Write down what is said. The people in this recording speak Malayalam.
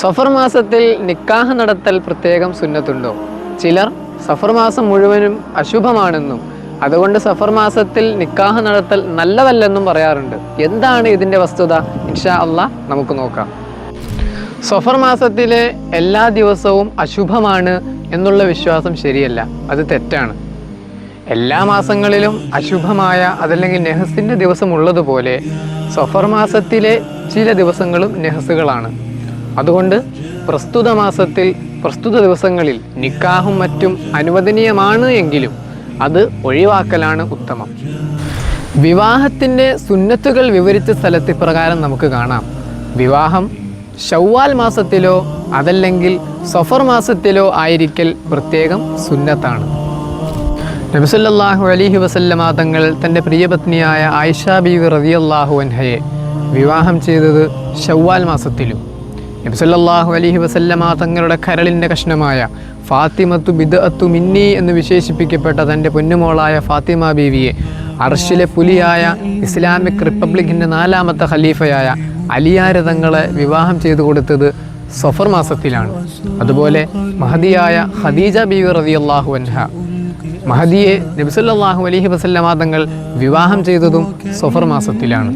സഫർ മാസത്തിൽ നിക്കാഹ് നടത്തൽ പ്രത്യേകം സുന്നത്തുണ്ടോ? ചിലർ സഫർ മാസം മുഴുവനും അശുഭമാണെന്നും അതുകൊണ്ട് സഫർ മാസത്തിൽ നിക്കാഹ് നടത്തൽ നല്ലതല്ലെന്നും പറയാറുണ്ട്. എന്താണ് ഇതിന്റെ വസ്തുത? ഇൻഷാ അള്ളാഹ് നമുക്ക് നോക്കാം. സഫർ മാസത്തിലെ എല്ലാ ദിവസവും അശുഭമാണ് എന്നുള്ള വിശ്വാസം ശരിയല്ല. അത് തെറ്റാണ്. എല്ലാ മാസങ്ങളിലും അശുഭമായ അതല്ലെങ്കിൽ നെഹസിന്റെ ദിവസം ഉള്ളതുപോലെ സഫർ മാസത്തിലെ ചില ദിവസങ്ങളും നെഹസുകളാണ്. അതുകൊണ്ട് പ്രസ്തുത മാസത്തിൽ പ്രസ്തുത ദിവസങ്ങളിൽ നിക്കാഹും മറ്റും അനുവദനീയമാണ് എങ്കിലും അത് ഒഴിവാക്കലാണ് ഉത്തമം. വിവാഹത്തിന്റെ സുന്നത്തുകൾ വിവരിച്ച സ്ഥലത്ത് ഇപ്രകാരം നമുക്ക് കാണാം. വിവാഹം ഷവ്വാൽ മാസത്തിലോ അതല്ലെങ്കിൽ സഫർ മാസത്തിലോ ആയിരിക്കൽ പ്രത്യേകം സുന്നത്താണ്. നബിസല്ലാഹു അലിഹി വസല്ലമ തങ്ങൾ തന്റെ പ്രിയപത്നിയായ ആയിഷ ബീവി റതിയല്ലാഹു അൻഹയെ വിവാഹം ചെയ്തത് ഷവ്വാൽ മാസത്തിലും. നബിസല്ലാഹു അലഹി വസല്ലമ തങ്ങളുടെ കരളിന്റെ കഷ്ണമായ ഫാത്തിമത്തു ബിദഅത്തു മിന്നി എന്ന് വിശേഷിപ്പിക്കപ്പെട്ട തന്റെ പൊന്നുമോളായ ഫാത്തിമ ബീവിയെ അർഷിലെ പുലിയായ ഇസ്ലാമിക് റിപ്പബ്ലിക്കിന്റെ നാലാമത്തെ ഖലീഫയായ അലിയാര തങ്ങളെ വിവാഹം ചെയ്തു കൊടുത്തത് സഫർ മാസത്തിലാണ്. അതുപോലെ മഹദിയായ ഖദീജ ബീവി റതിയല്ലാഹു അൻഹ. മഹദിയെ നബിസല്ലാഹു അലഹി വസല്ലമ തങ്ങൾ വിവാഹം ചെയ്തതും സഫർ മാസത്തിലാണ്.